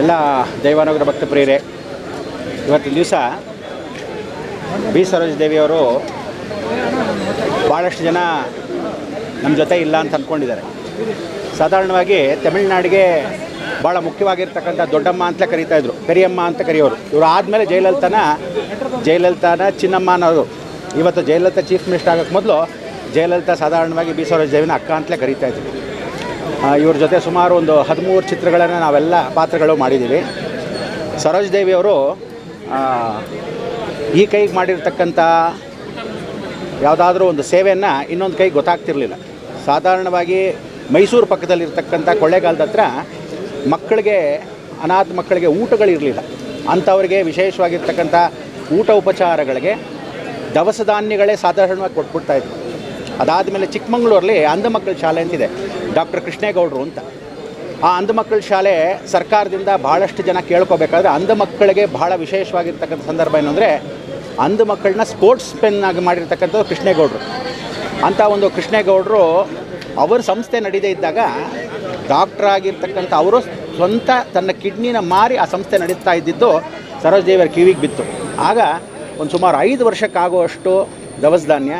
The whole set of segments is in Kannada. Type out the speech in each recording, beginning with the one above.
ಎಲ್ಲ ದೈವಾನುಗ್ರಹ ಭಕ್ತ ಪ್ರಿಯರೇ, ಇವತ್ತಿನ ದಿವಸ ಬಿ ಸರೋಜ ದೇವಿಯವರು ಭಾಳಷ್ಟು ಜನ ನಮ್ಮ ಜೊತೆ ಇಲ್ಲ ಅಂತ ಅಂದ್ಕೊಂಡಿದ್ದಾರೆ. ಸಾಧಾರಣವಾಗಿ ತಮಿಳ್ನಾಡಿಗೆ ಭಾಳ ಮುಖ್ಯವಾಗಿರ್ತಕ್ಕಂಥ ದೊಡ್ಡಮ್ಮ ಅಂತಲೇ ಕರೀತಾ ಇದ್ರು, ಕರಿಯಮ್ಮ ಅಂತ ಕರೆಯೋರು. ಇವರು ಆದಮೇಲೆ ಜಯಲಲಿತಾನ ಜಯಲಲಿತಾನ ಚಿನ್ನಮ್ಮ ಅನ್ನೋರು. ಇವತ್ತು ಜಯಲಲಿತಾ ಚೀಫ್ ಮಿನಿಸ್ಟರ್ ಆಗೋಕ್ಕೆ ಮೊದಲು ಜಯಲಲಿತಾ ಸಾಧಾರಣವಾಗಿ ಬಿ ಸರೋಜ ದೇವಿನ ಅಕ್ಕ ಅಂತಲೇ ಕರೀತಾ ಇದ್ರು. ಇವ್ರ ಜೊತೆ ಸುಮಾರು ಒಂದು ಹದಿಮೂರು ಚಿತ್ರಗಳನ್ನು ನಾವೆಲ್ಲ ಪಾತ್ರಗಳು ಮಾಡಿದ್ದೀವಿ. ಸರೋಜ್ ದೇವಿಯವರು ಈ ಕೈಗೆ ಮಾಡಿರ್ತಕ್ಕಂಥ ಯಾವುದಾದ್ರೂ ಒಂದು ಸೇವೆಯನ್ನು ಇನ್ನೊಂದು ಕೈಗೆ ಗೊತ್ತಾಗ್ತಿರಲಿಲ್ಲ. ಸಾಧಾರಣವಾಗಿ ಮೈಸೂರು ಪಕ್ಕದಲ್ಲಿರ್ತಕ್ಕಂಥ ಕೊಳ್ಳೇಗಾಲದ ಹತ್ರ ಮಕ್ಕಳಿಗೆ, ಅನಾಥ ಮಕ್ಕಳಿಗೆ ಊಟಗಳಿರಲಿಲ್ಲ. ಅಂಥವ್ರಿಗೆ ವಿಶೇಷವಾಗಿರ್ತಕ್ಕಂಥ ಊಟ ಉಪಚಾರಗಳಿಗೆ ದವಸ ಧಾನ್ಯಗಳೇ ಸಾಧಾರಣವಾಗಿ ಕೊಟ್ಬಿಡ್ತಾಯಿದ್ರು ಅದಾದಮೇಲೆ ಚಿಕ್ಕಮಂಗ್ಳೂರಲ್ಲಿ ಅಂಧ ಮಕ್ಕಳ ಶಾಲೆ ಅಂತಿದೆ. ಡಾಕ್ಟರ್ ಕೃಷ್ಣೇಗೌಡರು ಅಂತ. ಆ ಅಂಧ ಮಕ್ಕಳ ಶಾಲೆ ಸರ್ಕಾರದಿಂದ ಭಾಳಷ್ಟು ಜನ ಕೇಳ್ಕೋಬೇಕಾದ್ರೆ ಅಂಧ ಮಕ್ಕಳಿಗೆ ಭಾಳ ವಿಶೇಷವಾಗಿರ್ತಕ್ಕಂಥ ಸಂದರ್ಭ ಏನಂದರೆ ಅಂಧ ಮಕ್ಕಳನ್ನ ಸ್ಪೋರ್ಟ್ಸ್ ಪೆನ್ ಆಗಿ ಮಾಡಿರ್ತಕ್ಕಂಥದ್ದು ಕೃಷ್ಣೇಗೌಡರು. ಅಂಥ ಒಂದು ಕೃಷ್ಣೇಗೌಡರು ಅವರ ಸಂಸ್ಥೆ ನಡೀದೇ ಇದ್ದಾಗ ಡಾಕ್ಟರ್ ಆಗಿರ್ತಕ್ಕಂಥ ಅವರು ಸ್ವಂತ ತನ್ನ ಕಿಡ್ನಿನ ಮಾರಿ ಆ ಸಂಸ್ಥೆ ನಡೀತಾ ಇದ್ದಿದ್ದು ಸರೋಜ್ ದೇವಿಯರ ಕಿವಿಗೆ ಬಿತ್ತು. ಆಗ ಒಂದು ಸುಮಾರು ಐದು ವರ್ಷಕ್ಕಾಗುವಷ್ಟು ದವಸ ಧಾನ್ಯ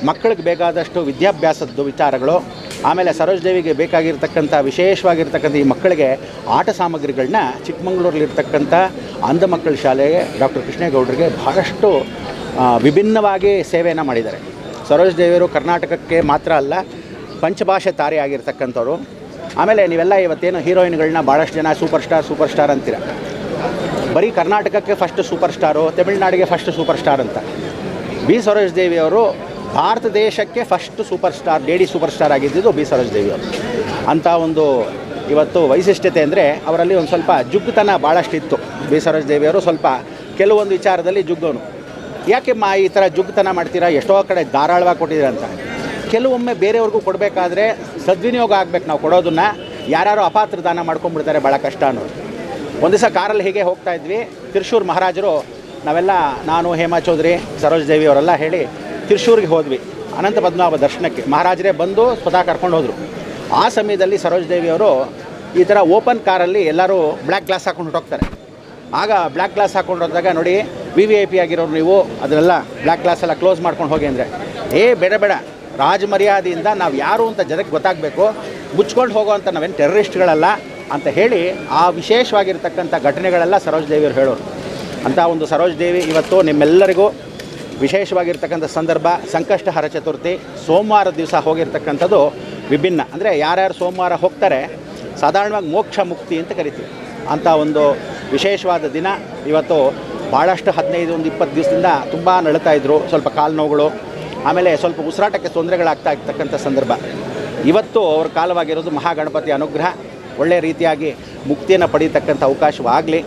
ಮಕ್ಕಳಿಗೆ ಬೇಕಾದಷ್ಟು ವಿದ್ಯಾಭ್ಯಾಸದ್ದು ವಿಚಾರಗಳು ಆಮೇಲೆ ಸರೋಜ ದೇವಿಗೆ ಬೇಕಾಗಿರ್ತಕ್ಕಂಥ ವಿಶೇಷವಾಗಿರ್ತಕ್ಕಂಥ ಈ ಮಕ್ಕಳಿಗೆ ಆಟ ಸಾಮಗ್ರಿಗಳನ್ನ ಚಿಕ್ಕಮಂಗ್ಳೂರಲ್ಲಿರ್ತಕ್ಕಂಥ ಅಂಧ ಮಕ್ಕಳ ಶಾಲೆಗೆ ಡಾಕ್ಟರ್ ಕೃಷ್ಣೇಗೌಡರಿಗೆ ಆ, ವಿಭಿನ್ನವಾಗಿ ಸೇವೆಯನ್ನು ಮಾಡಿದ್ದಾರೆ. ಸರೋಜ ದೇವಿಯರು ಕರ್ನಾಟಕಕ್ಕೆ ಮಾತ್ರ ಅಲ್ಲ ಪಂಚಭಾಷೆ ತಾರೆ ಆಗಿರ್ತಕ್ಕಂಥವ್ರು. ಆಮೇಲೆ ನೀವೆಲ್ಲ ಇವತ್ತೇನು ಹೀರೋಯಿನ್ಗಳನ್ನ ಭಾಳಷ್ಟು ಜನ ಸೂಪರ್ ಸ್ಟಾರ್ ಸೂಪರ್ ಸ್ಟಾರ್ ಅಂತೀರ. ಬರೀ ಕರ್ನಾಟಕಕ್ಕೆ ಫಸ್ಟ್ ಸೂಪರ್ ಸ್ಟಾರು ತಮಿಳ್ನಾಡಿಗೆ ಫಸ್ಟ್ ಸೂಪರ್ ಸ್ಟಾರ್ ಅಂತ. ಬಿ ಸರೋಜ್ ದೇವಿಯವರು ಭಾರತ ದೇಶಕ್ಕೆ first super star lady super star ಆಗಿದ್ದಿದ್ದು B. Saroj ದೇವಿಯವರು ಅಂಥ ಒಂದು ಇವತ್ತು ವೈಶಿಷ್ಟ್ಯತೆ ಅಂದರೆ ಅವರಲ್ಲಿ ಒಂದು ಸ್ವಲ್ಪ ಜುಗ್ಗುತನ ಭಾಳಷ್ಟು ಇತ್ತು ಬಿ. ಸರೋಜ್ ದೇವಿಯವರು ಸ್ವಲ್ಪ ಕೆಲವೊಂದು ವಿಚಾರದಲ್ಲಿ ಜುಗ್ಗೋನು. ಯಾಕೆ ಈ ಥರ ಜುಗ್ಗುತನ ಮಾಡ್ತೀರಾ? ಎಷ್ಟೋ ಕಡೆ ಧಾರಾಳವಾಗಿ ಕೊಟ್ಟಿದ್ದೀರ ಅಂತ. ಕೆಲವೊಮ್ಮೆ ಬೇರೆಯವ್ರಿಗೂ ಕೊಡಬೇಕಾದ್ರೆ ಸದ್ವಿನಿಯೋಗ ಆಗ್ಬೇಕು ನಾವು ಕೊಡೋದನ್ನು. ಯಾರ್ಯಾರೋ ಅಪಾತ್ರ ದಾನ ಮಾಡ್ಕೊಂಡ್ಬಿಡ್ತಾರೆ ಭಾಳ ಕಷ್ಟ ಅನ್ನೋದು. ಒಂದು ದಿವಸ ಕಾರಲ್ಲಿ ಹೀಗೆ ಹೋಗ್ತಾ ಇದ್ವಿ. ತಿರ್ಶೂರ್ ಮಹಾರಾಜರು, ನಾವೆಲ್ಲ ನಾನು, ಹೇಮಾ ಚೌಧರಿ, ಸರೋಜ್ ದೇವಿ ಅವರೆಲ್ಲ ಹೇಳಿ ತಿರ್ಶೂರಿಗೆ ಹೋದ್ವಿ. ಅನಂತ ಪದ್ಮನಾಭ ದರ್ಶನಕ್ಕೆ. ಮಹಾರಾಜರೇ ಬಂದು ಸ್ವತಃ ಕರ್ಕೊಂಡು ಹೋದರು. ಆ ಸಮಯದಲ್ಲಿ ಸರೋಜ್ ದೇವಿಯವರು ಈ ಥರ ಓಪನ್ ಕಾರಲ್ಲಿ ಎಲ್ಲರೂ ಬ್ಲ್ಯಾಕ್ ಗ್ಲಾಸ್ ಹಾಕೊಂಡು ಹೊರಟೋಗ್ತಾರೆ ಆಗ ಬ್ಲ್ಯಾಕ್ ಗ್ಲಾಸ್ ಹಾಕೊಂಡು ಹೋದಾಗ ನೋಡಿ ವಿ ವಿ ಐ ಪಿ ಆಗಿರೋರು ನೀವು, ಅದನ್ನೆಲ್ಲ ಬ್ಲ್ಯಾಕ್ ಗ್ಲಾಸ್ ಎಲ್ಲ ಕ್ಲೋಸ್ ಮಾಡ್ಕೊಂಡು ಹೋಗಿ ಅಂದರೆ, ಏ, ಬೇಡ ಬೇಡ. ರಾಜ ಮರ್ಯಾದೆಯಿಂದ ನಾವು ಯಾರು ಅಂತ ಜನಕ್ಕೆ ಗೊತ್ತಾಗಬೇಕು. ಮುಚ್ಕೊಂಡು ಹೋಗೋವಂಥ ನಾವೇನು ಟೆರರಿಸ್ಟ್ಗಳಲ್ಲ ಅಂತ ಹೇಳಿ ಆ ವಿಶೇಷವಾಗಿರ್ತಕ್ಕಂಥ ಘಟನೆಗಳೆಲ್ಲ ಸರೋಜ್ ದೇವಿಯವರು ಹೇಳೋರು. ಅಂತ ಒಂದು ಸರೋಜ್ ದೇವಿ ಇವತ್ತು ನಿಮ್ಮೆಲ್ಲರಿಗೂ ವಿಶೇಷವಾಗಿರ್ತಕ್ಕಂಥ ಸಂದರ್ಭ ಸಂಕಷ್ಟಹರ ಚತುರ್ಥಿ, ಸೋಮವಾರ ದಿವಸ ಹೋಗಿರ್ತಕ್ಕಂಥದ್ದು ವಿಭಿನ್ನ. ಅಂದರೆ ಯಾರ್ಯಾರು ಸೋಮವಾರ ಹೋಗ್ತಾರೆ, ಸಾಧಾರಣವಾಗಿ ಮೋಕ್ಷ ಮುಕ್ತಿ ಅಂತ ಕರಿತೀವಿ. ಅಂಥ ಒಂದು ವಿಶೇಷವಾದ ದಿನ. ಇವತ್ತು ಭಾಳಷ್ಟು ಹದಿನೈದು, ಒಂದು ಇಪ್ಪತ್ತು ದಿವಸದಿಂದ ತುಂಬ ನಡೀತಾ ಇದ್ದರು ಸ್ವಲ್ಪ ಕಾಲು ನೋವುಗಳು, ಆಮೇಲೆ ಸ್ವಲ್ಪ ಉಸಿರಾಟಕ್ಕೆ ತೊಂದರೆಗಳಾಗ್ತಾ ಇರ್ತಕ್ಕಂಥ ಸಂದರ್ಭ. ಇವತ್ತು ಅವ್ರ ಕಾಲವಾಗಿರೋದು ಮಹಾಗಣಪತಿ ಅನುಗ್ರಹ. ಒಳ್ಳೆಯ ರೀತಿಯಾಗಿ ಮುಕ್ತಿಯನ್ನು ಪಡೀತಕ್ಕಂಥ ಅವಕಾಶವಾಗಲಿ.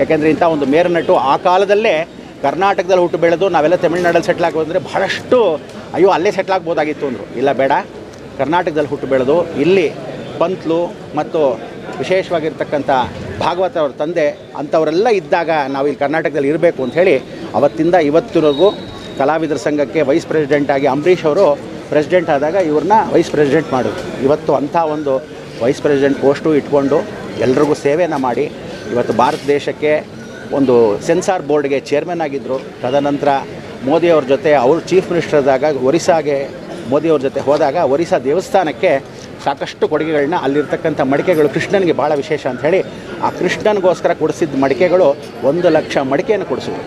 ಯಾಕೆಂದರೆ ಇಂಥ ಒಂದು ಮೇರನಟು ಆ ಕಾಲದಲ್ಲೇ ಕರ್ನಾಟಕದಲ್ಲಿ ಹುಟ್ಟು ಬೆಳೆದು ನಾವೆಲ್ಲ ತಮಿಳ್ನಾಡಲ್ಲಿ ಸೆಟ್ಲ್ ಆಗೋದಂದರೆ ಬಹಳಷ್ಟು ಅಯ್ಯೋ, ಅಲ್ಲೇ ಸೆಟ್ಲ್ ಆಗ್ಬೋದಾಗಿತ್ತು ಅಂದರು. ಇಲ್ಲ, ಬೇಡ. ಕರ್ನಾಟಕದಲ್ಲಿ ಹುಟ್ಟು ಬೆಳೆದು ಇಲ್ಲಿ ಪಂತ್ಲು ಮತ್ತು ವಿಶೇಷವಾಗಿರ್ತಕ್ಕಂಥ ಭಾಗವತ ಅವ್ರ ತಂದೆ ಅಂಥವರೆಲ್ಲ ಇದ್ದಾಗ ನಾವು ಇಲ್ಲಿ ಕರ್ನಾಟಕದಲ್ಲಿ ಇರಬೇಕು ಅಂಥೇಳಿ ಅವತ್ತಿಂದ ಇವತ್ತಿನವರೆಗೂ ಕಲಾವಿದರ ಸಂಘಕ್ಕೆ ವೈಸ್ ಪ್ರೆಸಿಡೆಂಟ್ ಆಗಿ ಅಂಬರೀಷ್ ಅವರು ಪ್ರೆಸಿಡೆಂಟ್ ಆದಾಗ ಇವ್ರನ್ನ ವೈಸ್ ಪ್ರೆಸಿಡೆಂಟ್ ಮಾಡಿದ್ರು. ಇವತ್ತು ಅಂಥ ಒಂದು ವೈಸ್ ಪ್ರೆಸಿಡೆಂಟ್ ಪೋಸ್ಟು ಇಟ್ಕೊಂಡು ಎಲ್ರಿಗೂ ಸೇವೆಯನ್ನು ಮಾಡಿ ಇವತ್ತು ಭಾರತ ದೇಶಕ್ಕೆ ಒಂದು ಸೆನ್ಸಾರ್ ಬೋರ್ಡ್ಗೆ ಚೇರ್ಮನ್ ಆಗಿದ್ದರು ತದನಂತರ ಮೋದಿಯವ್ರ ಜೊತೆ ಅವರು ಚೀಫ್ ಮಿನಿಸ್ಟರ್ ಆದಾಗ ಒರಿಸ್ಸಾಗೆ ಮೋದಿಯವ್ರ ಜೊತೆ ಹೋದಾಗ ಒರಿಸ್ಸಾ ದೇವಸ್ಥಾನಕ್ಕೆ ಸಾಕಷ್ಟು ಕೊಡುಗೆಗಳನ್ನ ಅಲ್ಲಿರ್ತಕ್ಕಂಥ ಮಡಿಕೆಗಳು ಕೃಷ್ಣನಿಗೆ ಭಾಳ ವಿಶೇಷ ಅಂತ ಹೇಳಿ ಆ ಕೃಷ್ಣನಿಗೋಸ್ಕರ ಕೊಡಿಸಿದ ಮಡಿಕೆಗಳು ಒಂದು ಲಕ್ಷ ಮಡಿಕೆಯನ್ನು ಕೊಡಿಸಿದ್ರು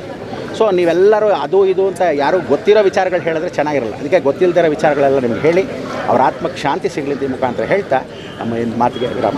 ಸೊ ನೀವೆಲ್ಲರೂ ಅದು ಇದು ಅಂತ ಯಾರೂ ಗೊತ್ತಿರೋ ವಿಚಾರಗಳು ಹೇಳಿದ್ರೆ ಚೆನ್ನಾಗಿರಲ್ಲ. ಅದಕ್ಕೆ ಗೊತ್ತಿಲ್ಲದಿರೋ ವಿಚಾರಗಳೆಲ್ಲ ನಿಮ್ಗೆ ಹೇಳಿ, ಅವ್ರ ಆತ್ಮಕ್ಕೆ ಶಾಂತಿ ಸಿಗಲಿ ಮುಖಾಂತರ ಹೇಳ್ತಾ ನಮ್ಮ ಮಾತಿಗೆ ವಿರಾಮ